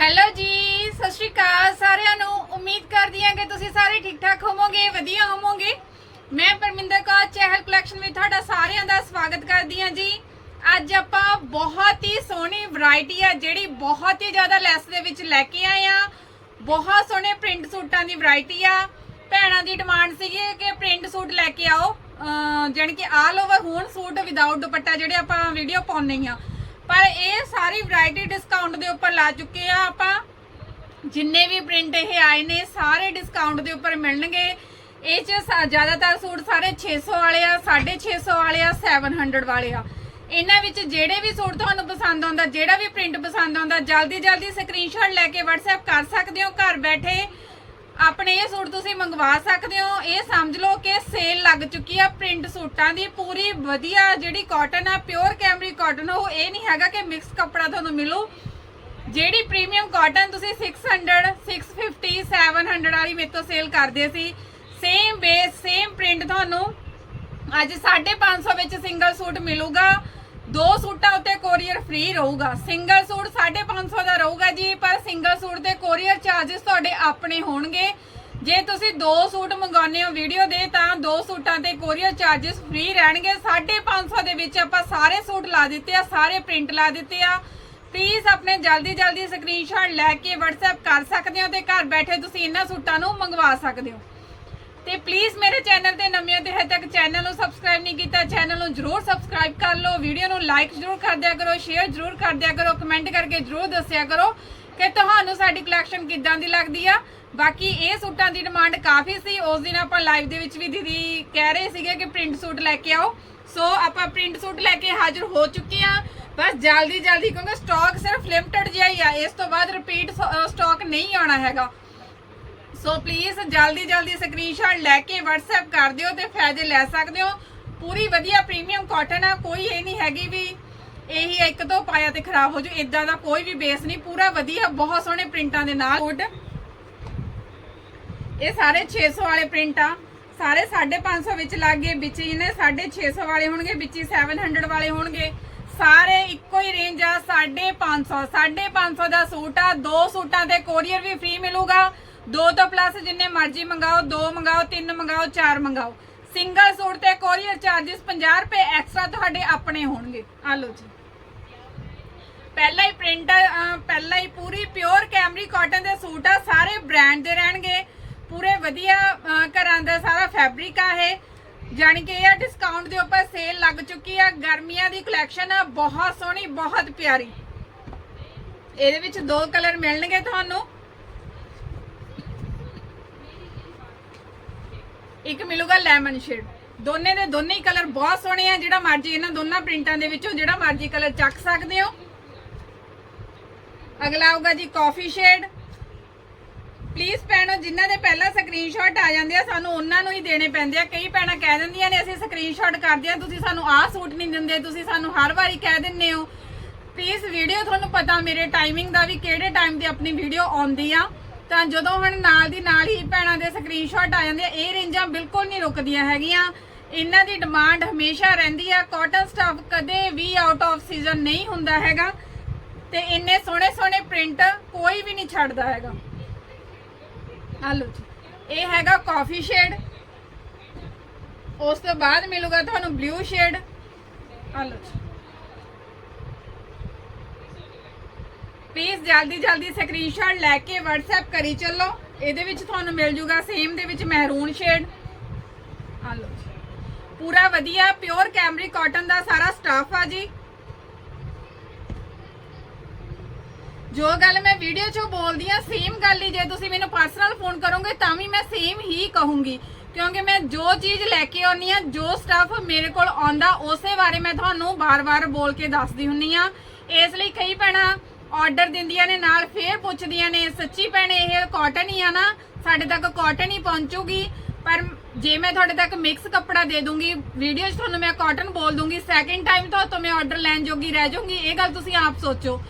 Hello ਜੀ, ਸਤਿ ਸ਼੍ਰੀ ਅਕਾਲ ਸਾਰਿਆਂ ਨੂੰ। ਉਮੀਦ ਕਰਦੀ ਹਾਂ ਕਿ ਤੁਸੀਂ ਸਾਰੇ ਠੀਕ ਠਾਕ ਹੋਵੋਗੇ, ਵਧੀਆ ਹੋਵੋਗੇ। ਮੈਂ ਪਰਮਿੰਦਰ ਕੌਰ, ਚਹਿਲ ਕਲੈਕਸ਼ਨ ਵਿੱਚ ਤੁਹਾਡਾ ਸਾਰਿਆਂ ਦਾ ਸਵਾਗਤ ਕਰਦੀ ਹਾਂ ਜੀ। ਅੱਜ ਆਪਾਂ ਬਹੁਤ ਹੀ ਸੋਹਣੀ ਵੈਰਾਈਟੀ ਆ, ਜਿਹੜੀ ਬਹੁਤ ਹੀ ਜ਼ਿਆਦਾ ਲੈਸ ਦੇ ਵਿੱਚ ਲੈ ਕੇ ਆਏ ਆ ਬਹੁਤ ਸੋਹਣੇ ਪ੍ਰਿੰਟ ਸੂਟਾਂ ਦੀ ਵੈਰਾਈਟੀ ਆ। ਭੈਣਾਂ ਦੀ ਡਿਮਾਂਡ ਸੀਗੀ ਕਿ ਪ੍ਰਿੰਟ ਸੂਟ ਲੈ ਕੇ ਆਓ। ਅਹ ਜਾਣੀ ਕਿ ਆਲ ਓਵਰ ਹੋਣ ਸੂਟ ਵਿਦਆਊਟ ਦੁਪੱਟਾ ਜਿਹੜੇ ਆਪਾਂ ਵੀਡੀਓ ਪਾਉਂਦੇ ਆ ਪਰ ਇਹ ਸਾਰੀ ਵੈਰਾਈਟੀ ਡਿਸਕਾਊਂਟ ਦੇ ਉੱਪਰ ਲਾ ਚੁੱਕੇ ਆ ਆਪਾਂ। ਜਿੰਨੇ ਵੀ ਪ੍ਰਿੰਟ ਇਹ ਆਏ ਨੇ, ਸਾਰੇ ਡਿਸਕਾਊਂਟ ਦੇ ਉੱਪਰ ਮਿਲਣਗੇ। ਇਹ ਚ ਸਾ- ਜ਼ਿਆਦਾਤਰ ਸੂਟ ਸਾਰੇ 600 ਵਾਲੇ ਆ 650 ਵਾਲੇ ਆ 700 ਵਾਲੇ ਆ। ਇਹਨਾਂ ਵਿੱਚ ਜਿਹੜੇ ਵੀ ਸੂਟ ਤੁਹਾਨੂੰ ਪਸੰਦ ਆਉਂਦਾ, ਜਿਹੜਾ ਵੀ ਪ੍ਰਿੰਟ ਪਸੰਦ ਆਉਂਦਾ ਜਲਦੀ ਜਲਦੀ ਸਕਰੀਨਸ਼ਾਟ ਲੈ ਕੇ WhatsApp ਕਰ ਸਕਦੇ ਹੋ, ਘਰ ਬੈਠੇ ਆਪਣੇ ਇਹ ਸੂਟ ਤੁਸੀਂ ਮੰਗਵਾ ਸਕਦੇ ਹੋ। ਇਹ ਸਮਝ ਲਓ ਕਿ ਸੇਲ ਲੱਗ ਚੁੱਕੀ ਆ ਪ੍ਰਿੰਟ ਸੂਟਾਂ ਦੀ। ਪੂਰੀ ਵਧੀਆ ਜਿਹੜੀ ਕਾਟਨ ਆ ਪਿਓਰ ਕੈਮਰੀ ਕਾਟਨ ਉਹ ਇਹ ਨਹੀਂ ਹੈਗਾ ਕਿ ਮਿਕਸ ਕੱਪੜਾ ਤੁਹਾਨੂੰ ਮਿਲੂ। ਜਿਹੜੀ ਪ੍ਰੀਮੀਅਮ ਕਾਟਨ ਤੁਸੀਂ 600 650 700 ਵਾਲੀ ਮੇਰੇ ਤੋਂ ਸੇਲ ਕਰਦੇ ਸੀ। ਸੇਮ ਬੇਸ ਸੇਮ ਪ੍ਰਿੰਟ ਤੁਹਾਨੂੰ। ਅੱਜ 550 ਵਿੱਚ ਸਿੰਗਲ ਸੂਟ ਮਿਲੂਗਾ। ਦੋ ਸੂਟਾਂ ਉੱਤੇ ਕੋਰੀਅਰ ਫ੍ਰੀ ਰਹੂਗਾ। ਸਿੰਗਲ ਸੂਟ 550 ਦਾ ਰਹੂਗਾ ਜੀ, ਪਰ ਸਿੰਗਲ ਸੂਟ ਦੇ ਕੋਰੀਅਰ ਚਾਰजेस ਤੁਹਾਡੇ ਆਪਣੇ ਹੋਣਗੇ। ਜੇ ਤੁਸੀਂ ਦੋ ਸੂਟ ਮੰਗਾਉਂਦੇ ਹੋ ਵੀਡੀਓ ਦੇ, ਤਾਂ ਦੋ ਸੂਟਾਂ ਤੇ ਕੋਰੀਅਰ ਚਾਰजेस ਫ੍ਰੀ ਰਹਿਣਗੇ। 550 ਦੇ ਵਿੱਚ ਆਪਾਂ ਸਾਰੇ ਸੂਟ ਲਾ ਦਿੱਤੇ ਆ, ਸਾਰੇ ਪ੍ਰਿੰਟ ਲਾ ਦਿੱਤੇ ਆ। ਪਲੀਜ਼ ਆਪਣੇ ਜਲਦੀ ਜਲਦੀ ਸਕਰੀਨਸ਼ਾਟ ਲੈ ਕੇ WhatsApp ਕਰ ਸਕਦੇ ਹੋ ਤੇ ਘਰ ਬੈਠੇ ਤੁਸੀਂ ਇਹਨਾਂ ਸੂਟਾਂ ਨੂੰ ਮੰਗਵਾ ਸਕਦੇ ਹੋ। ਤੇ ਪਲੀਜ਼ ਮੇਰੇ ਚੈਨਲ ਤੇ ਨਵੀਆਂ ਤੇ ਹਜੇ ਤੱਕ ਚੈਨਲ ਨੂੰ ਸਬਸਕ੍ਰਾਈਬ ਨਹੀਂ ਕੀਤਾ ਚੈਨਲ ਨੂੰ ਜਰੂਰ ਸਬਸਕ੍ਰਾਈਬ ਕਰ ਲਓ ਵੀਡੀਓ ਨੂੰ ਲਾਈਕ ਜਰੂਰ ਕਰ ਦਿਆ ਕਰੋ ਸ਼ੇਅਰ ਜਰੂਰ ਕਰ ਦਿਆ ਕਰੋ ਕਮੈਂਟ ਕਰਕੇ ਜਰੂਰ ਦੱਸਿਆ ਕਰੋ ਕਿ ਤੁਹਾਨੂੰ ਸਾਡੀ ਕਲੈਕਸ਼ਨ ਕਿੱਦਾਂ ਦੀ ਲੱਗਦੀ ਆ। ਬਾਕੀ ਇਹ ਸੂਟਾਂ ਦੀ ਡਿਮਾਂਡ ਕਾਫੀ ਸੀ, ਉਸ ਦਿਨ ਆਪਾਂ ਲਾਈਵ ਦੇ ਵਿੱਚ ਵੀ ਦੀਦੀ ਕਹਿ ਰਹੇ ਸੀਗੇ ਕਿ ਪ੍ਰਿੰਟ ਸੂਟ ਲੈ ਕੇ ਆਓ। ਸੋ ਆਪਾਂ ਪ੍ਰਿੰਟ ਸੂਟ ਲੈ ਕੇ ਹਾਜ਼ਰ ਹੋ ਚੁੱਕੇ ਆ ਬਸ ਜਲਦੀ ਜਲਦੀ ਕਿਉਂਕਿ ਸਟਾਕ ਸਿਰਫ ਲਿਮਟਿਡ ਜਿਹਾ ਹੀ ਆ, ਇਸ ਤੋਂ ਬਾਅਦ ਰਿਪੀਟ ਸਟਾਕ ਨਹੀਂ ਆਉਣਾ ਹੈਗਾ। ਸੋ ਪਲੀਜ਼ ਜਲਦੀ ਜਲਦੀ ਸਕਰੀਨਸ਼ਾਟ ਲੈ ਕੇ WhatsApp ਕਰ ਦਿਓ ਤੇ ਫਾਇਦੇ ਲੈ ਸਕਦੇ ਹੋ ਪੂਰੀ ਵਧੀਆ ਪ੍ਰੀਮੀਅਮ ਕਾਟਨ ਆ ਕੋਈ ਇਹ ਨਹੀਂ ਹੈਗੀ ਵੀ ਇਹੀ ਇੱਕ ਦੋ ਪਾਇਆ ਤੇ ਖਰਾਬ ਹੋ ਜੂ ਇਦਾਂ ਦਾ ਕੋਈ ਵੀ ਬੇਸ ਨਹੀਂ ਪੂਰਾ ਵਧੀਆ ਬਹੁਤ ਸੋਹਣੇ ਪ੍ਰਿੰਟਾਂ ਦੇ ਨਾਲ ਹੁੱਡ ਇਹ ਸਾਰੇ 600 ਵਾਲੇ ਪ੍ਰਿੰਟ ਆ ਸਾਰੇ 550 ਵਿੱਚ ਲੱਗ ਗਏ ਵਿੱਚ ਇਹਨੇ 650 ਵਾਲੇ ਹੋਣਗੇ ਵਿੱਚ ਹੀ 700 ਵਾਲੇ ਹੋਣਗੇ ਸਾਰੇ ਇੱਕੋ ਹੀ ਰੇਂਜ ਆ 550 550 ਦਾ ਸੂਟ ਆ ਦੋ ਸੂਟਾਂ ਤੇ ਕੋਰੀਅਰ ਵੀ ਫ੍ਰੀ ਮਿਲੂਗਾ ਦੋ ਤੋਂ ਪਲੱਸ ਜਿੰਨੇ ਮਰਜ਼ੀ ਮੰਗਾਓ, ਦੋ ਮੰਗਾਓ, ਤਿੰਨ ਮੰਗਾਓ, ਚਾਰ ਮੰਗਾਓ। ਸਿੰਗਲ ਸੂਟ ਤੇ ਕੋਰੀਅਰ ਚਾਰजेस 50 ਰੁਪਏ ਐਕਸਟਰਾ ਤੁਹਾਡੇ ਆਪਣੇ ਹੋਣਗੇ। ਆ ਲਓ ਜੀ। ਪਹਿਲਾ ਹੀ ਪ੍ਰਿੰਟ ਪਹਿਲਾ ਹੀ ਪੂਰੀ ਪਿਓਰ ਕੈਮਰੀ ਕਾਟਨ ਦੇ ਸੂਟ ਆ, ਸਾਰੇ ਬ੍ਰਾਂਡ ਦੇ ਰਹਿਣਗੇ। ਪੂਰੇ ਵਧੀਆ ਘਰਾਂ ਦਾ ਸਾਰਾ ਫੈਬਰਿਕ ਆ ਇਹ। ਜਾਣੀ ਕਿ ਇਹ ਡਿਸਕਾਊਂਟ ਦੇ ਉੱਪਰ ਸੇਲ ਲੱਗ ਚੁੱਕੀ ਆ। ਗਰਮੀਆਂ ਦੀ ਕਲੈਕਸ਼ਨ ਆ, ਬਹੁਤ ਸੋਹਣੀ, ਬਹੁਤ ਪਿਆਰੀ। ਇਹਦੇ ਵਿੱਚ ਦੋ ਕਲਰ ਮਿਲਣਗੇ ਤੁਹਾਨੂੰ। ਇੱਕ ਮਿਲੂਗਾ ਲੈਮਨ ਸ਼ੇਡ। ਦੋਨੇ ਦੇ ਦੋਨੇ ਹੀ ਕਲਰ ਬਹੁਤ ਸੋਹਣੇ ਆ, ਜਿਹੜਾ ਮਰਜ਼ੀ ਇਹਨਾਂ ਦੋਨਾਂ ਪ੍ਰਿੰਟਾਂ ਦੇ ਵਿੱਚੋਂ ਜਿਹੜਾ ਮਰਜ਼ੀ ਕਲਰ ਚੱਕ ਸਕਦੇ ਹੋ। ਅਗਲਾ ਆਊਗਾ ਜੀ ਕਾਫੀ ਸ਼ੇਡ ਪਲੀਜ਼ ਭੈਣੋ, ਜਿਨ੍ਹਾਂ ਦੇ ਪਹਿਲਾਂ ਸਕਰੀਨਸ਼ਾਟ ਆ ਜਾਂਦੇ ਆ, ਸਾਨੂੰ ਉਹਨਾਂ ਨੂੰ ਹੀ ਦੇਣੇ ਪੈਂਦੇ ਆ। ਕਈ ਭੈਣਾਂ ਕਹਿ ਦਿੰਦੀਆਂ ਨੇ, ਅਸੀਂ ਸਕਰੀਨਸ਼ਾਟ ਕਰਦੇ ਆ, ਤੁਸੀਂ ਸਾਨੂੰ ਆਹ ਸੂਟ ਨਹੀਂ ਦਿੰਦੇ, ਤੁਸੀਂ ਸਾਨੂੰ ਹਰ ਵਾਰੀ ਕਹਿ ਦਿੰਦੇ ਹੋ। ਪਲੀਜ਼ ਵੀਡੀਓ ਤੁਹਾਨੂੰ ਪਤਾ ਮੇਰੇ ਟਾਈਮਿੰਗ ਦਾ ਵੀ ਕਿਹੜੇ ਟਾਈਮ ਤੇ ਆਪਣੀ ਵੀਡੀਓ ਆਉਂਦੀ ਆ। ਤਾਂ ਜਦੋਂ ਹੁਣ ਨਾਲ ਦੀ ਨਾਲ ਹੀ ਭੈਣਾਂ ਦੇ ਸਕਰੀਨਸ਼ਾਟ ਆ ਜਾਂਦੇ ਆ, ਇਹ ਰੇਂਜਾਂ ਬਿਲਕੁਲ ਨਹੀਂ ਰੁਕਦੀਆਂ ਹੈਗੀਆਂ। ਇਹਨਾਂ ਦੀ ਡਿਮਾਂਡ ਹਮੇਸ਼ਾ ਰਹਿੰਦੀ ਆ। ਕਾਟਨ ਸਟਫ ਕਦੇ ਵੀ ਆਊਟ ਆਫ ਸੀਜ਼ਨ ਨਹੀਂ ਹੁੰਦਾ ਹੈਗਾ। ਤੇ ਇੰਨੇ ਸੋਹਣੇ ਸੋਹਣੇ ਪ੍ਰਿੰਟ ਕੋਈ ਵੀ ਨਹੀਂ ਛੱਡਦਾ ਹੈਗਾ। ਆ ਲਓ ਜੀ। ਇਹ ਹੈਗਾ ਕਾਫੀ ਸ਼ੇਡ ਉਸ ਤੋਂ ਬਾਅਦ ਮਿਲੂਗਾ ਤੁਹਾਨੂੰ ਬਲੂ ਸ਼ੇਡ ਆ ਲਓ ਜੀ। ਪਲੀਜ਼ ਜਲਦੀ ਜਲਦੀ ਸਕਰੀਨਸ਼ਾਟ ਲੈ ਕੇ WhatsApp ਕਰੀ ਚੱਲੋ। ਇਹਦੇ ਵਿੱਚ ਤੁਹਾਨੂੰ ਮਿਲ ਜੂਗਾ ਸੇਮ ਦੇ ਵਿੱਚ ਮਹਿਰੂਨ ਸ਼ੇਡ ਆ ਲਓ ਪੂਰਾ ਵਧੀਆ ਪਿਓਰ ਕੈਮਰੀ ਕਾਟਨ ਦਾ ਸਾਰਾ ਸਟਾਫ ਆ ਜੀ। ਜੋ ਗੱਲ ਮੈਂ ਵੀਡੀਓ 'ਚੋਂ ਬੋਲਦੀ ਆ ਸੇਮ ਗੱਲ ਹੀ ਜੇ ਤੁਸੀਂ ਮੈਨੂੰ ਪਰਸਨਲ ਫੋਨ ਕਰੋਗੇ, ਤਾਂ ਵੀ ਮੈਂ ਸੇਮ ਹੀ ਕਹੂੰਗੀ। ਕਿਉਂਕਿ ਮੈਂ ਜੋ ਚੀਜ਼ ਲੈ ਕੇ ਆਉਣੀ ਆ ਜੋ ਸਟੱਫ ਮੇਰੇ ਕੋਲ ਆਉਂਦਾ, ਉਸੇ ਬਾਰੇ ਮੈਂ ਤੁਹਾਨੂੰ ਬਾਰ-ਬਾਰ ਬੋਲ ਕੇ ਦੱਸਦੀ ਹੁੰਨੀ ਆ ਇਸ ਲਈ ਕਈ ਭੈਣਾਂ ਆਰਡਰ ਦਿੰਦੀਆਂ ਨੇ, ਨਾਲ ਫੇਰ ਪੁੱਛਦੀਆਂ ਨੇ, ਸੱਚੀ ਭੈਣੇ, ਇਹ ਕਾਟਨ ਹੀ ਆ ਨਾ, ਸਾਡੇ ਤੱਕ ਕਾਟਨ ਹੀ ਪਹੁੰਚੂਗੀ। ਪਰ ਜੇ ਮੈਂ ਤੁਹਾਡੇ ਤੱਕ ਮਿਕਸ ਕੱਪੜਾ ਦੇ ਦੂੰਗੀ ਵੀਡੀਓ 'ਚ ਤੁਹਾਨੂੰ ਮੈਂ ਕਾਟਨ ਬੋਲ ਦੂੰਗੀ ਸੈਕਿੰਡ ਟਾਈਮ ਤੋਂ ਤੋਂ ਮੈਂ ਆਰਡਰ ਲੈਣ ਜੋਗੀ ਰਹਿ ਜਾਊਂਗੀ, ਇਹ ਗੱਲ ਤੁਸੀਂ ਆਪ ਸੋਚੋ।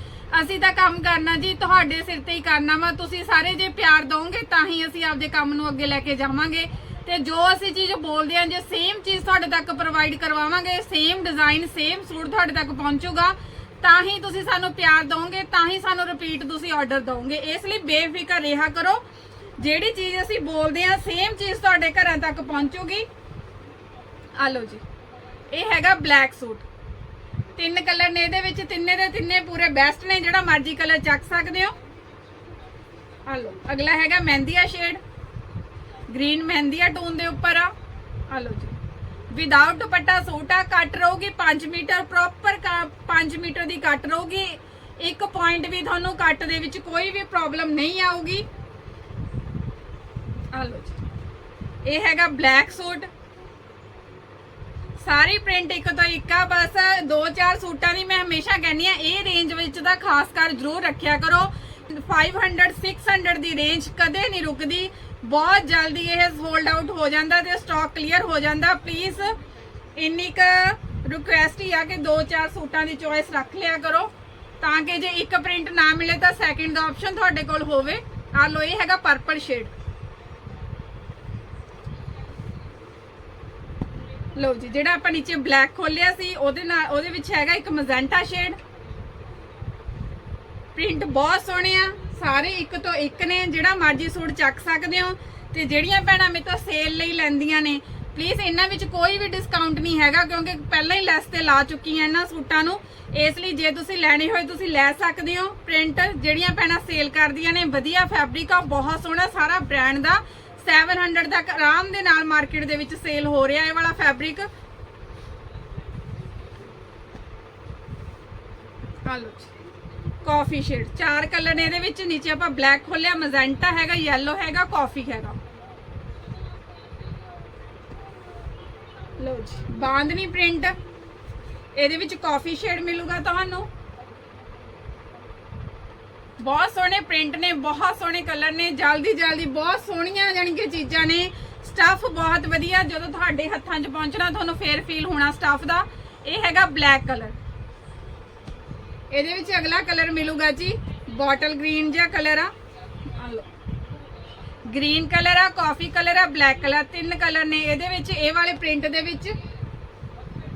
ਅਸੀਂ ਤਾਂ ਕੰਮ ਕਰਨਾ ਜੀ, ਤੁਹਾਡੇ ਸਿਰ ਤੇ ਹੀ ਕਰਨਾ ਵਾ, ਤੁਸੀਂ ਸਾਰੇ ਜੇ ਪਿਆਰ ਦੋਗੇ ਤਾਂ ਹੀ ਅਸੀਂ ਆਪਦੇ ਕੰਮ ਨੂੰ ਅੱਗੇ ਲੈ ਕੇ ਜਾਵਾਂਗੇ। ਤੇ ਜੋ ਅਸੀਂ ਚੀਜ਼ ਬੋਲਦੇ ਆਂ ਜੇ ਸੇਮ ਚੀਜ਼ ਤੁਹਾਡੇ ਤੱਕ ਪ੍ਰੋਵਾਈਡ ਕਰਵਾਵਾਂਗੇ ਸੇਮ ਡਿਜ਼ਾਈਨ ਸੇਮ ਸੂਟ ਤੁਹਾਡੇ ਤੱਕ ਪਹੁੰਚੂਗਾ ਤਾਂ ਹੀ ਤੁਸੀਂ ਸਾਨੂੰ ਪਿਆਰ ਦਿਓਗੇ ਤਾਂ ਹੀ ਸਾਨੂੰ ਰਿਪੀਟ ਤੁਸੀਂ ਆਰਡਰ ਦਿਓਗੇ ਇਸ ਲਈ ਬੇਫਿਕਰ ਰਿਹਾ ਕਰੋ। ਜਿਹੜੀ ਚੀਜ਼ ਅਸੀਂ ਬੋਲਦੇ ਆ ਸੇਮ ਚੀਜ਼ ਤੁਹਾਡੇ ਘਰਾਂ ਤੱਕ ਪਹੁੰਚੂਗੀ। ਆ ਲਓ ਜੀ, ਇਹ ਹੈਗਾ ਬਲੈਕ ਸੂਟ ਤਿੰਨ ਕਲਰ ਨੇ ਇਹਦੇ ਵਿੱਚ, ਤਿੰਨੇ ਦੇ ਤਿੰਨੇ ਪੂਰੇ ਬੈਸਟ ਨੇ, ਜਿਹੜਾ ਮਰਜ਼ੀ ਕਲਰ ਚੱਕ ਸਕਦੇ ਹੋ। ਆ ਲਓ, ਅਗਲਾ ਹੈਗਾ ਮਹਿੰਦੀਆ ਸ਼ੇਡ ਗ੍ਰੀਨ ਮਹਿੰਦੀਆ ਟੋਨ ਦੇ ਉੱਪਰ ਆ। ਆ ਲਓ ਜੀ। ਵਿਦਆਊਟ ਦੁਪੱਟਾ ਸੂਟ ਆ ਕੱਟ ਰਹੂਗੀ 5 ਮੀਟਰ ਪ੍ਰੋਪਰ 5 ਮੀਟਰ ਦੀ ਕੱਟ ਰਹੂਗੀ। ਇੱਕ ਪੁਆਇੰਟ ਵੀ ਤੁਹਾਨੂੰ ਕੱਟ ਦੇ ਵਿੱਚ ਕੋਈ ਵੀ ਪ੍ਰੋਬਲਮ ਨਹੀਂ ਆਊਗੀ। ਆ ਲਓ ਜੀ। ਇਹ ਹੈਗਾ ਬਲੈਕ ਸੂਟ ਸਾਰੀ ਪ੍ਰਿੰਟ ਇੱਕ ਤੋਂ ਇੱਕ ਆ, ਬਸ ਦੋ ਚਾਰ ਸੂਟਾਂ ਦੀ ਮੈਂ ਹਮੇਸ਼ਾ ਕਹਿੰਦੀ ਆ, ਇਹ ਰੇਂਜ ਵਿੱਚ ਦਾ ਖਾਸ ਕਰ ਜ਼ਰੂਰ ਰੱਖਿਆ ਕਰੋ। 500 600 ਦੀ ਰੇਂਜ ਕਦੇ ਨਹੀਂ ਰੁਕਦੀ। ਬਹੁਤ ਜਲਦੀ ਇਹ ਸੋਲਡ ਆਊਟ ਹੋ ਜਾਂਦਾ ਤੇ ਸਟਾਕ ਕਲੀਅਰ ਹੋ ਜਾਂਦਾ। ਪਲੀਜ਼ ਇੰਨੀ ਕ ਰਿਕੁਐਸਟ ਹੀ ਆ ਕਿ ਦੋ ਚਾਰ ਸੂਟਾਂ ਦੀ ਚੋਇਸ ਰੱਖ ਲਿਆ ਕਰੋ। ਤਾਂ ਕਿ ਜੇ ਇੱਕ ਪ੍ਰਿੰਟ ਨਾ ਮਿਲੇ ਤਾਂ ਸੈਕਿੰਡ ਦਾ ਆਪਸ਼ਨ ਤੁਹਾਡੇ ਕੋਲ ਹੋਵੇ। ਆ ਲੋ ਇਹ ਹੈਗਾ ਪਰਪਲ ਸ਼ੇਡ ਲਓ ਜੀ, ਜਿਹੜਾ ਆਪਾਂ ਨੀਚੇ ਬਲੈਕ ਖੋਲਿਆ ਸੀ, ਉਹਦੇ ਨਾਲ ਉਹਦੇ ਵਿੱਚ ਹੈਗਾ ਇੱਕ ਮਜ਼ੈਂਟਾ ਸ਼ੇਡ ਪ੍ਰਿੰਟ ਬਹੁਤ ਸੋਹਣੇ ਆ। ਸਾਰੇ ਇੱਕ ਤੋਂ ਇੱਕ ਨੇ, ਜਿਹੜਾ ਮਰਜ਼ੀ ਸੂਟ ਚੱਕ ਸਕਦੇ ਹੋ। ਤੇ ਜਿਹੜੀਆਂ ਭੈਣਾਂ ਮੇਰੇ ਤੋਂ ਸੇਲ ਲਈ ਲੈਂਦੀਆਂ ਨੇ ਪਲੀਜ਼ ਇਹਨਾਂ ਵਿੱਚ ਕੋਈ ਵੀ ਡਿਸਕਾਊਂਟ ਨਹੀਂ ਹੈਗਾ, ਕਿਉਂਕਿ ਪਹਿਲਾਂ ਹੀ ਲੈਸ ਤੇ ਲਾ ਚੁੱਕੀ ਆ ਇਹਨਾਂ ਸੂਟਾਂ ਨੂੰ। ਇਸ ਲਈ ਜੇ ਤੁਸੀਂ ਲੈਣੇ ਹੋਏ, ਤੁਸੀਂ ਲੈ ਸਕਦੇ ਹੋ। ਪ੍ਰਿੰਟ ਜਿਹੜੀਆਂ ਭੈਣਾਂ ਸੇਲ ਕਰਦੀਆਂ ਨੇ, ਵਧੀਆ ਫੈਬਰਿਕ ਆ, ਬਹੁਤ ਸੋਹਣਾ, ਸਾਰਾ ਬ੍ਰਾਂਡ ਦਾ। 700 ਤੱਕ ਆਰਾਮ ਦੇ ਨਾਲ ਮਾਰਕੀਟ ਦੇ ਵਿੱਚ ਸੇਲ ਹੋ ਰਿਹਾ ਇਹ ਵਾਲਾ ਫੈਬਰਿਕ ਹਾਲੋ ਕਾਫੀ ਸ਼ੇਡ ਚਾਰ ਕਲਰ ਨੇ ਇਹਦੇ ਵਿੱਚ, ਨੀਚੇ ਆਪਾਂ ਬਲੈਕ ਖੋਲਿਆ ਮਜ਼ੈਂਟਾ ਹੈਗਾ ਯੈਲੋ ਹੈਗਾ ਕਾਫੀ ਹੈਗਾ। ਲਓ ਜੀ ਬਾਂਦਨੀ ਪ੍ਰਿੰਟ ਇਹਦੇ ਵਿੱਚ ਕਾਫੀ ਸ਼ੇਡ ਮਿਲੂਗਾ ਤੁਹਾਨੂੰ। ਬਹੁਤ ਸੋਹਣੇ ਪ੍ਰਿੰਟ ਨੇ, ਬਹੁਤ ਸੋਹਣੇ ਕਲਰ ਨੇ, ਜਲਦੀ ਜਲਦੀ ਬਹੁਤ ਸੋਹਣੀਆਂ ਜਾਣੀ ਕਿ ਚੀਜ਼ਾਂ ਨੇ। ਸਟੱਫ ਬਹੁਤ ਵਧੀਆ, ਜਦੋਂ ਤੁਹਾਡੇ ਹੱਥਾਂ 'ਚ ਪਹੁੰਚਣਾ, ਤੁਹਾਨੂੰ ਫੇਰ ਫੀਲ ਹੋਣਾ ਸਟੱਫ ਦਾ। ਇਹ ਹੈਗਾ ਬਲੈਕ ਕਲਰ ਇਹਦੇ ਵਿੱਚ ਅਗਲਾ ਕਲਰ ਮਿਲੂਗਾ ਜੀ, ਬੋਟਲ ਗ੍ਰੀਨ ਜਿਹਾ ਕਲਰ ਆ। ਆ ਗ੍ਰੀਨ ਕਲਰ ਆ, ਕਾਫੀ ਕਲਰ ਆ, ਬਲੈਕ ਕਲਰ ਤਿੰਨ ਕਲਰ ਨੇ। ਇਹਦੇ ਵਿੱਚ, ਇਹ ਵਾਲੇ ਪ੍ਰਿੰਟ ਦੇ ਵਿੱਚ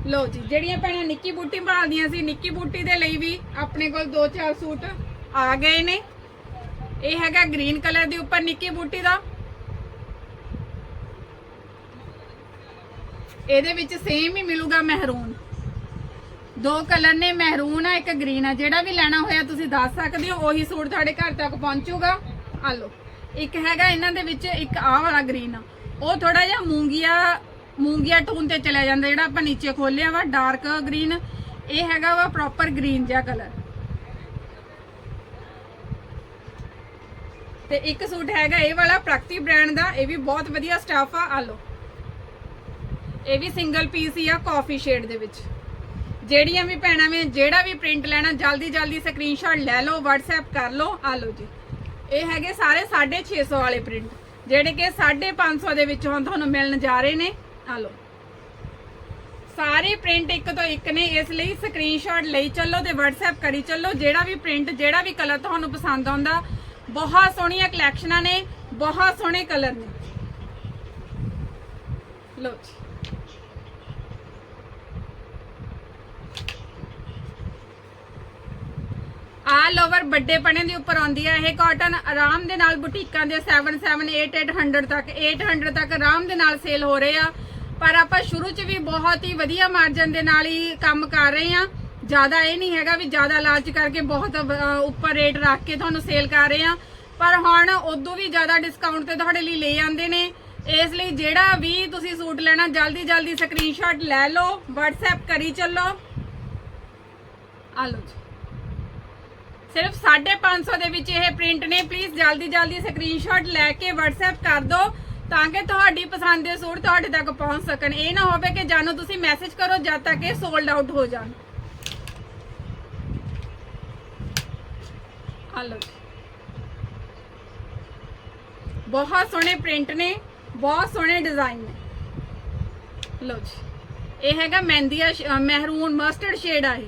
ਲੋ ਜੀ, ਜਿਹੜੀਆਂ ਭੈਣਾਂ ਨਿੱਕੀ ਬੂਟੀ ਭਾਲਦੀਆਂ ਸੀ, ਨਿੱਕੀ ਬੂਟੀ ਦੇ ਲਈ ਵੀ ਆਪਣੇ ਕੋਲ ਦੋ ਚਾਰ ਸੂਟ ਆ ਗਏ ਨੇ। ਇਹ ਹੈਗਾ ਗ੍ਰੀਨ ਕਲਰ ਦੇ ਉੱਪਰ ਨਿੱਕੀ ਬੂਟੀ ਦਾ। ਇਹਦੇ ਵਿੱਚ ਸੇਮ ਹੀ ਮਿਲੂਗਾ ਮਹਿਰੂਨ। ਦੋ ਕਲਰ ਨੇ, ਮਹਿਰੂਨ ਆ, ਇੱਕ ਗ੍ਰੀਨ ਆ। ਜਿਹੜਾ ਵੀ ਲੈਣਾ ਹੋਇਆ ਤੁਸੀਂ ਦੱਸ ਸਕਦੇ ਹੋ, ਉਹੀ ਸੂਟ ਤੁਹਾਡੇ ਘਰ ਤੱਕ ਪਹੁੰਚੂਗਾ। ਆ ਲਓ। ਇੱਕ ਹੈਗਾ ਇਹਨਾਂ ਦੇ ਵਿੱਚ, ਇੱਕ ਆਹ ਵਾਲਾ ਗ੍ਰੀਨ ਆ। ਉਹ ਥੋੜਾ ਜਿਹਾ ਮੂੰਗੀਆ ਮੂੰਗੀਆ ਟੋਨ ਤੇ ਚਲਿਆ ਜਾਂਦਾ, ਜਿਹੜਾ ਆਪਾਂ ਨੀਚੇ ਖੋਲਿਆ ਵਾ, ਡਾਰਕ ਗ੍ਰੀਨ। ਇਹ ਹੈਗਾ ਵਾ ਪ੍ਰੋਪਰ ਗ੍ਰੀਨ ਜਿਹਾ ਕਲਰ। ਤੇ ਇੱਕ ਸੂਟ ਹੈਗਾ ਇਹ ਵਾਲਾ, ਪ੍ਰਗਤੀ ਬ੍ਰਾਂਡ ਦਾ। ਇਹ ਵੀ ਬਹੁਤ ਵਧੀਆ ਸਟਾਫ ਆ। ਆ ਲਓ। ਇਹ ਵੀ ਸਿੰਗਲ ਪੀਸ ਹੀ ਆ ਕਾਫੀ ਸ਼ੇਡ ਦੇ ਵਿੱਚ। ਜਿਹੜੀਆਂ ਵੀ ਭੈਣਾਂ ਨੇ, ਜਿਹੜਾ ਵੀ ਪ੍ਰਿੰਟ ਲੈਣਾ, ਜਲਦੀ ਜਲਦੀ ਸਕਰੀਨਸ਼ਾਟ ਲੈ ਲਓ, WhatsApp ਕਰ ਲਓ, ਆ ਲਓ ਜੀ। ਇਹ ਹੈਗੇ ਸਾਰੇ 650 ਵਾਲੇ ਪ੍ਰਿੰਟ ਜਿਹੜੇ ਕਿ 550 ਦੇ ਵਿੱਚੋਂ ਤੁਹਾਨੂੰ ਮਿਲਣ ਜਾ ਰਹੇ ਨੇ, ਆ ਲਓ। ਸਾਰੇ ਪ੍ਰਿੰਟ ਇੱਕ ਤੋਂ ਇੱਕ ਨੇ, ਇਸ ਲਈ ਸਕਰੀਨਸ਼ਾਟ ਲਈ ਚੱਲੋ ਤੇ WhatsApp ਕਰੀ ਚੱਲੋ। ਜਿਹੜਾ ਵੀ ਪ੍ਰਿੰਟ ਜਿਹੜਾ ਵੀ ਕਲਰ ਤੁਹਾਨੂੰ ਪਸੰਦ ਆਉਂਦਾ, ਬਹੁਤ ਸੋਹਣੀਆਂ ਕਲੈਕਸ਼ਨਾਂ ਨੇ, ਬਹੁਤ ਸੋਹਣੇ ਕਲਰ ਨੇ। ਲੋ ਜੀ। ਆਲ ਓਵਰ ਵੱਡੇ ਪਣੇ ਦੇ ਉੱਪਰ ਆਉਂਦੀ ਹੈ ਇਹ ਕਾਟਨ ਆਰਾਮ ਦੇ ਨਾਲ ਬੁਟੀਕਾਂ ਦੇ 77 8 800 ਤੱਕ 800 ਤੱਕ ਆਰਾਮ ਦੇ ਨਾਲ ਸੇਲ ਹੋ ਰਹੇ ਆ। ਪਰ ਆਪਾਂ ਸ਼ੁਰੂ 'ਚ ਵੀ ਬਹੁਤ ਹੀ ਵਧੀਆ ਮਾਰਜਨ ਦੇ ਨਾਲ ਹੀ ਕੰਮ ਕਰ ਰਹੇ ਆ। ਜ਼ਿਆਦਾ ਇਹ ਨਹੀਂ ਹੈਗਾ ਵੀ ਜ਼ਿਆਦਾ ਲਾਲਚ ਕਰਕੇ ਬਹੁਤ ਉੱਪਰ ਰੇਟ ਰੱਖ ਕੇ ਤੁਹਾਨੂੰ ਸੇਲ ਕਰ ਰਹੇ ਆ। ਪਰ ਹੁਣ ਉਦੋਂ ਵੀ ਜ਼ਿਆਦਾ ਡਿਸਕਾਊਂਟ ਤੇ ਤੁਹਾਡੇ ਲਈ ਲੈ ਆਂਦੇ ਨੇ। ਇਸ ਲਈ ਜਿਹੜਾ ਵੀ ਤੁਸੀਂ ਸੂਟ ਲੈਣਾ, ਜਲਦੀ ਜਲਦੀ ਸਕਰੀਨਸ਼ਾਟ ਲੈ ਲਓ, WhatsApp ਕਰੀ ਚੱਲੋ। ਆ ਲਓ ਜੀ। ਸਿਰਫ 550 ਦੇ ਵਿੱਚ ਇਹ ਪ੍ਰਿੰਟ ਨੇ। ਪਲੀਜ਼ ਜਲਦੀ ਜਲਦੀ ਸਕਰੀਨਸ਼ਾਟ ਲੈ ਕੇ WhatsApp ਕਰ ਦਿਓ ਤਾਂ ਕਿ ਤੁਹਾਡੀ ਪਸੰਦ ਦੇ ਸੂਟ ਤੁਹਾਡੇ ਤੱਕ ਪਹੁੰਚ ਸਕਣ। ਇਹ ਨਾ ਹੋਵੇ ਕਿ ਜਾਨੋ ਤੁਸੀਂ ਮੈਸੇਜ ਕਰੋ ਜਦ ਤੱਕ ਇਹ ਸੋਲਡ ਆਊਟ ਹੋ ਜਾਣ। ਆ ਲਓ ਜੀ। ਬਹੁਤ ਸੋਹਣੇ ਪ੍ਰਿੰਟ ਨੇ, ਬਹੁਤ ਸੋਹਣੇ ਡਿਜ਼ਾਈਨ ਨੇ। ਲਓ ਜੀ। ਇਹ ਹੈਗਾ ਮਹਿੰਦੀਆ ਸ਼- ਮਹਿਰੂਨ ਮਸਟਰਡ ਸ਼ੇਡ ਆ ਇਹ।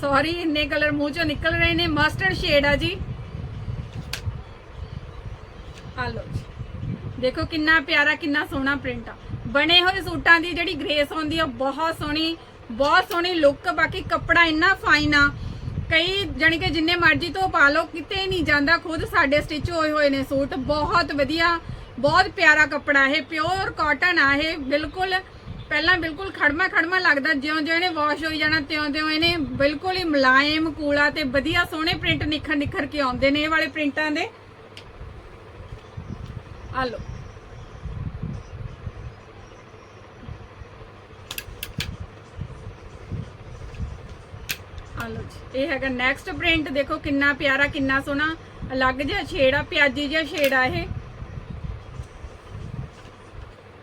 ਸੌਰੀ ਇੰਨੇ ਕਲਰ ਮੂੰਹ ਚੋਂ ਨਿਕਲ ਰਹੇ ਨੇ। ਮਸਟਰਡ ਸ਼ੇਡ ਆ ਜੀ। ਆ ਲਓ ਜੀ। ਦੇਖੋ ਕਿੰਨਾ ਪਿਆਰਾ, ਕਿੰਨਾ ਸੋਹਣਾ ਪ੍ਰਿੰਟ ਆ। ਬਣੇ ਹੋਏ ਸੂਟਾਂ ਦੀ ਜਿਹੜੀ ਗ੍ਰੇਸ ਆਉਂਦੀ ਆ ਬਹੁਤ ਸੋਹਣੀ ਬਹੁਤ ਸੋਹਣੀ ਲੁੱਕ ਬਾਕੀ ਕੱਪੜਾ ਇੰਨਾ ਫਾਈਨ ਆ। ਕਈ ਜਾਣੀ ਕਿ ਜਿੰਨੇ ਮਰਜ਼ੀ ਤੋਂ ਪਾ ਲਓ, ਕਿਤੇ ਨਹੀਂ ਜਾਂਦਾ। ਖੁਦ ਸਾਡੇ ਸਟਿਚ ਹੋਏ ਹੋਏ ਨੇ ਸੂਟ। ਬਹੁਤ ਵਧੀਆ, ਬਹੁਤ ਪਿਆਰਾ ਕੱਪੜਾ। ਇਹ ਪਿਓਰ ਕਾਟਨ ਆ ਇਹ, ਬਿਲਕੁਲ ਪਹਿਲਾਂ ਬਿਲਕੁਲ ਖੜਮਾ ਖੜਮਾ ਲੱਗਦਾ ਜਿਉਂ ਜਿਉਂ ਇਹਨੇ ਵਾਸ਼ ਹੋਈ ਜਾਣਾ ਤਿਉਂ ਤਿਉਂ ਇਹਨੇ ਬਿਲਕੁਲ ਹੀ ਮੁਲਾਇਮ ਕੂਲਾ ਤੇ ਵਧੀਆ ਸੋਹਣੇ ਪ੍ਰਿੰਟ ਨਿਖਰ ਨਿਖਰ ਕੇ ਆਉਂਦੇ ਨੇ ਇਹ ਵਾਲੇ ਪ੍ਰਿੰਟਾਂ ਦੇ। ਆ ਲਓ। ਆ ਲਓ ਜੀ। ਇਹ ਹੈਗਾ ਨੈਕਸਟ ਪ੍ਰਿੰਟ ਦੇਖੋ ਕਿੰਨਾ ਪਿਆਰਾ, ਕਿੰਨਾ ਸੋਹਣਾ, ਅਲੱਗ ਜਿਹਾ ਸ਼ੇਡ ਆ ਪਿਆਜੀ ਜਿਹਾ ਸ਼ੇਡ ਆ ਇਹ।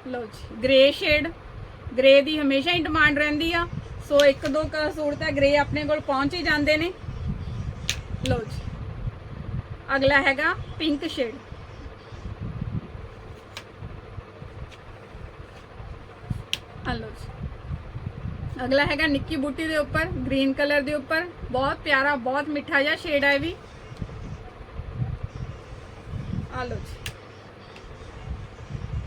ਲਓ ਜੀ ਗ੍ਰੇ ਸ਼ੇਡ ਗ੍ਰੇ ਦੀ ਹਮੇਸ਼ਾ ਹੀ ਡਿਮਾਂਡ ਰਹਿੰਦੀ ਆ। ਸੋ ਇੱਕ ਦੋ ਕ ਸੂਟ ਤਾਂ ਗ੍ਰੇ ਆਪਣੇ ਕੋਲ ਪਹੁੰਚ ਹੀ ਜਾਂਦੇ ਨੇ। ਲਓ ਜੀ। ਅਗਲਾ ਹੈਗਾ ਪਿੰਕ ਸ਼ੇਡ। ਹਲੋ ਜੀ। ਅਗਲਾ ਹੈਗਾ ਨਿੱਕੀ ਬੂਟੀ ਦੇ ਉੱਪਰ, ਗ੍ਰੀਨ ਕਲਰ ਦੇ ਉੱਪਰ। ਬਹੁਤ ਪਿਆਰਾ, ਬਹੁਤ ਮਿੱਠਾ ਜਿਹਾ ਸ਼ੇਡ ਹੈ ਇਹ ਵੀ। ਆ ਲਓ ਜੀ।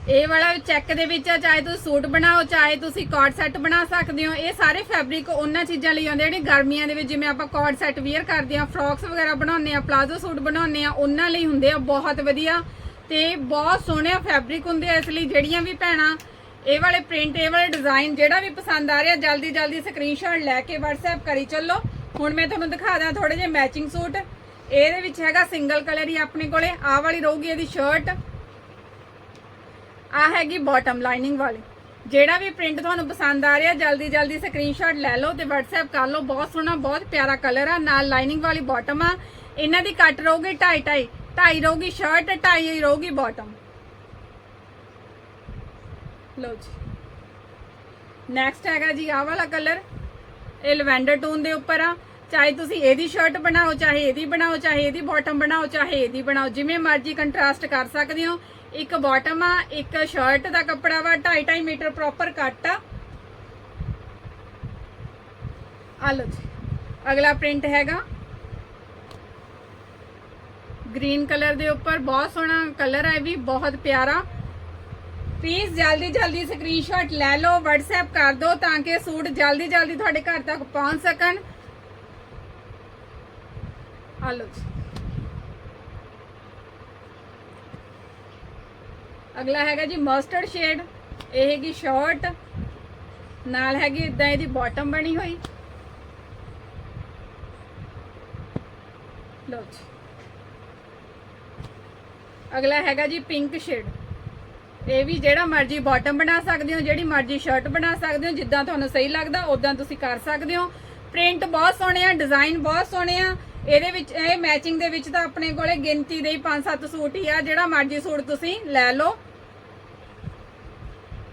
ਇਹ ਵਾਲਾ ਚੈੱਕ ਦੇ ਵਿੱਚ ਆ, ਚਾਹੇ ਤੁਸੀਂ ਸੂਟ ਬਣਾਓ, ਚਾਹੇ ਤੁਸੀਂ ਕਾਰਡ ਸੈੱਟ ਬਣਾ ਸਕਦੇ ਹੋ, ਇਹ ਸਾਰੇ ਫੈਬਰਿਕ ਉਹਨਾਂ ਚੀਜ਼ਾਂ ਲਈ ਆਉਂਦੇ ਜਿਹੜੇ ਗਰਮੀਆਂ ਦੇ ਵਿੱਚ ਜਿਵੇਂ ਆਪਾਂ ਕਾਰਡ ਸੈੱਟ ਵੇਅਰ ਕਰਦੇ ਆ ਫਰੌਕਸ ਵਗੈਰਾ ਬਣਾਉਂਦੇ ਆ ਪਲਾਜ਼ੋ ਸੂਟ ਬਣਾਉਂਦੇ ਆ, ਉਹਨਾਂ ਲਈ ਹੁੰਦੇ ਆ ਬਹੁਤ ਵਧੀਆ ਤੇ ਬਹੁਤ ਸੋਹਣੇ ਫੈਬਰਿਕ ਹੁੰਦੇ ਆ ਇਸ ਲਈ ਜਿਹੜੀਆਂ ਵੀ ਭੈਣਾਂ, ਇਹ ਵਾਲੇ ਪ੍ਰਿੰਟ ਇਹ ਵਾਲੇ ਡਿਜ਼ਾਈਨ ਜਿਹੜਾ ਵੀ ਪਸੰਦ ਆ ਰਿਹਾ, ਜਲਦੀ ਜਲਦੀ ਸਕਰੀਨਸ਼ਾਟ ਲੈ ਕੇ WhatsApp ਕਰੀ ਚੱਲੋ। ਹੁਣ ਮੈਂ ਤੁਹਾਨੂੰ ਦਿਖਾ ਦਾਂ ਥੋੜੇ ਜਿਹੇ ਮੈਚਿੰਗ ਸੂਟ, ਇਹਦੇ ਵਿੱਚ ਹੈਗਾ ਸਿੰਗਲ ਕਲਰ ਹੀ ਆਪਣੇ ਕੋਲੇ, ਆਹ ਵਾਲੀ ਰਹੂਗੀ ਇਹਦੀ ਸ਼ਰਟ ਆ ਹੈਗੀ ਬਾਟਮ ਲਾਈਨਿੰਗ ਵਾਲੀ। ਜਿਹੜਾ ਵੀ ਪ੍ਰਿੰਟ ਤੁਹਾਨੂੰ ਪਸੰਦ ਆ ਰਿਹਾ, ਜਲਦੀ ਜਲਦੀ ਸਕਰੀਨਸ਼ਾਟ ਲੈ ਲਓ ਤੇ WhatsApp ਕਰ ਲਓ। ਬਹੁਤ ਸੋਹਣਾ, ਬਹੁਤ ਪਿਆਰਾ ਕਲਰ ਆ। ਨਾਲ ਲਾਈਨਿੰਗ ਵਾਲੀ ਬਾਟਮ ਆ। ਇਹਨਾਂ ਦੀ ਕੱਟ ਰਹੂਗੀ 2.5 2.5 2.5 ਰਹੂਗੀ ਸ਼ਰਟ 2.5 ਰਹੂਗੀ ਬਾਟਮ ਲਓ ਜੀ। ਨੈਕਸਟ ਹੈਗਾ ਜੀ ਆਹ ਵਾਲਾ ਕਲਰ ਇਹ ਲਵੈਂਡਰ ਟੋਨ ਦੇ ਉੱਪਰ ਆ। ਚਾਹੇ ਤੁਸੀਂ ਇਹਦੀ ਸ਼ਰਟ ਬਣਾਓ, ਚਾਹੇ ਇਹਦੀ ਬਣਾਓ, ਚਾਹੇ ਇਹਦੀ ਬਾਟਮ ਬਣਾਓ, ਚਾਹੇ ਇਹਦੀ ਬਣਾਓ, ਜਿਵੇਂ ਮਰਜ਼ੀ ਕੰਟਰਾਸਟ ਕਰ ਸਕਦੇ ਹੋ। ਇੱਕ ਬਾਟਮ ਆ, ਇੱਕ ਸ਼ਰਟ ਦਾ ਕੱਪੜਾ ਵਾ 2.5 ਮੀਟਰ ਪ੍ਰੋਪਰ ਕੱਟ ਆ। ਆ ਲਓ ਜੀ, ਅਗਲਾ ਪ੍ਰਿੰਟ ਹੈਗਾ। ਗ੍ਰੀਨ ਕਲਰ ਦੇ ਉੱਪਰ ਬਹੁਤ ਸੋਹਣਾ ਕਲਰ ਹੈ ਇਹ ਵੀ ਬਹੁਤ ਪਿਆਰਾ। ਪਲੀਜ਼ ਜਲਦੀ ਜਲਦੀ ਸਕਰੀਨਸ਼ਾਟ ਲੈ ਲਓ, WhatsApp ਕਰ ਦਿਓ ਤਾਂ ਕਿ ਸੂਟ ਜਲਦੀ ਜਲਦੀ ਤੁਹਾਡੇ ਘਰ ਤੱਕ ਪਹੁੰਚ ਸਕਣ। ਆ ਲਓ ਜੀ ਅਗਲਾ ਹੈਗਾ ਜੀ ਮਸਟਰਡ ਸ਼ੇਡ ਇਹ ਹੈਗੀ ਸ਼ਾਰਟ ਨਾਲ ਹੈਗੀ ਇਦਾਂ ਇਹਦੀ ਬਾਟਮ ਬਣੀ ਹੋਈ। ਲਓ ਜੀ। ਅਗਲਾ ਹੈਗਾ ਜੀ ਪਿੰਕ ਸ਼ੇਡ ਇਹ ਵੀ ਜਿਹੜਾ ਮਰਜ਼ੀ ਬਾਟਮ ਬਣਾ ਸਕਦੇ ਹੋ, ਜਿਹੜੀ ਮਰਜ਼ੀ ਸ਼ਰਟ ਬਣਾ ਸਕਦੇ ਹੋ, ਜਿੱਦਾਂ ਤੁਹਾਨੂੰ ਸਹੀ ਲੱਗਦਾ ਉਦਾਂ ਤੁਸੀਂ ਕਰ ਸਕਦੇ ਹੋ। ਪ੍ਰਿੰਟ ਬਹੁਤ ਸੋਹਣੇ ਆ ਡਿਜ਼ਾਈਨ ਬਹੁਤ ਸੋਹਣੇ ਆ ਇਹਦੇ ਵਿੱਚ, ਇਹ ਮੈਚਿੰਗ ਦੇ ਵਿੱਚ ਤਾਂ ਆਪਣੇ ਕੋਲੇ ਗਿਣਤੀ ਦੇ ਹੀ 5-7 ਸੂਟ ਹੀ ਆ, ਜਿਹੜਾ ਮਰਜ਼ੀ ਸੂਟ ਤੁਸੀਂ ਲੈ ਲਓ।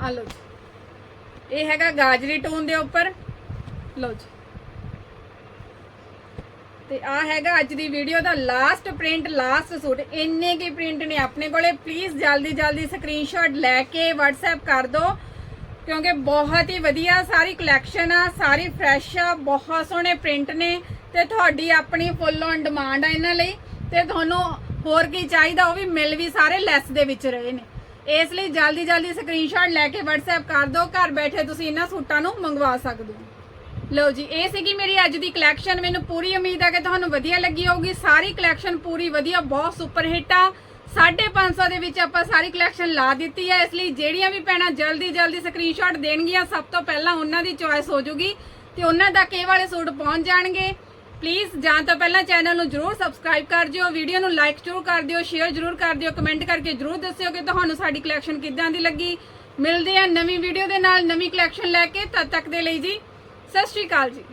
ਆ ਲਓ ਜੀ। ਇਹ ਹੈਗਾ ਗਾਜਰੀ ਟੋਨ ਦੇ ਉੱਪਰ। ਲਓ ਜੀ। ਤੇ ਆ ਹੈਗਾ ਅੱਜ ਦੀ ਵੀਡੀਓ ਦਾ ਲਾਸਟ ਪ੍ਰਿੰਟ ਲਾਸਟ ਸੂਟ। ਇੰਨੇ ਕੀ ਪ੍ਰਿੰਟ ਨੇ ਆਪਣੇ ਕੋਲੇ। ਪਲੀਜ਼ ਜਲਦੀ ਜਲਦੀ ਸਕਰੀਨਸ਼ਾਟ ਲੈ ਕੇ WhatsApp ਕਰ ਦਿਓ ਕਿਉਂਕਿ ਬਹੁਤ ਹੀ ਵਧੀਆ, ਸਾਰੀ ਕਲੈਕਸ਼ਨ ਆ, ਸਾਰੀ ਫਰੈਸ਼ ਆ, ਬਹੁਤ ਸੋਹਣੇ ਪ੍ਰਿੰਟ ਨੇ। ਤੇ ਤੁਹਾਡੀ ਆਪਣੀ ਫੁੱਲ ਔਨ ਡਿਮਾਂਡ ਆ ਇਹਨਾਂ ਲਈ, ਤੇ ਤੁਹਾਨੂੰ ਹੋਰ ਕੀ ਚਾਹੀਦਾ, ਉਹ ਵੀ ਮਿਲ ਵੀ ਸਾਰੇ ਲੈਸ ਦੇ ਵਿੱਚ ਰਹੇ ਨੇ। ਇਸ ਲਈ ਜਲਦੀ ਜਲਦੀ ਸਕਰੀਨਸ਼ਾਟ ਲੈ ਕੇ WhatsApp ਕਰ ਦਿਓ, ਘਰ ਬੈਠੇ ਤੁਸੀਂ ਇਹਨਾਂ ਸੂਟਾਂ ਨੂੰ ਮੰਗਵਾ ਸਕਦੇ ਹੋ। ਲਓ ਜੀ, ਇਹ ਸੀਗੀ ਮੇਰੀ ਅੱਜ ਦੀ ਕਲੈਕਸ਼ਨ ਮੈਨੂੰ ਪੂਰੀ ਉਮੀਦ ਹੈ ਕਿ ਤੁਹਾਨੂੰ ਵਧੀਆ ਲੱਗੀ ਹੋਊਗੀ। ਸਾਰੀ ਕਲੈਕਸ਼ਨ ਪੂਰੀ ਵਧੀਆ, ਬਹੁਤ ਸੁਪਰ ਹਿੱਟ ਆ। 550 ਦੇ ਵਿੱਚ ਆਪਾਂ ਸਾਰੀ ਕਲੈਕਸ਼ਨ ਲਾ ਦਿੱਤੀ ਹੈ ਇਸ ਲਈ ਜਿਹੜੀਆਂ ਵੀ ਭੈਣਾਂ ਜਲਦੀ ਜਲਦੀ ਸਕਰੀਨਸ਼ਾਟ ਦੇਣਗੀਆਂ, ਸਭ ਤੋਂ ਪਹਿਲਾਂ ਉਹਨਾਂ ਦੀ ਚੋਇਸ ਹੋ ਜੂਗੀ, ਤੇ ਉਹਨਾਂ ਦਾ ਇਹ ਵਾਲੇ ਸੂਟ ਪਹੁੰਚ ਜਾਣਗੇ। ਪਲੀਜ਼ ਜਾਂ ਤਾਂ ਪਹਿਲਾਂ ਚੈਨਲ ਨੂੰ ਜਰੂਰ ਸਬਸਕ੍ਰਾਈਬ ਕਰ ਦਿਓ ਵੀਡੀਓ ਨੂੰ ਲਾਈਕ ਜਰੂਰ ਕਰ ਦਿਓ ਸ਼ੇਅਰ ਜਰੂਰ ਕਰ ਦਿਓ ਕਮੈਂਟ ਕਰਕੇ ਜਰੂਰ ਦੱਸਿਓ ਕਿ ਤੁਹਾਨੂੰ ਸਾਡੀ ਕਲੈਕਸ਼ਨ ਕਿੱਦਾਂ ਦੀ ਲੱਗੀ। ਮਿਲਦੇ ਆ ਨਵੀਂ ਵੀਡੀਓ ਦੇ ਨਾਲ ਨਵੀਂ ਕਲੈਕਸ਼ਨ ਲੈ ਕੇ ਤਦ ਤੱਕ ਦੇ ਲਈ ਜੀ, ਸਤਿ ਸ਼੍ਰੀ ਅਕਾਲ ਜੀ।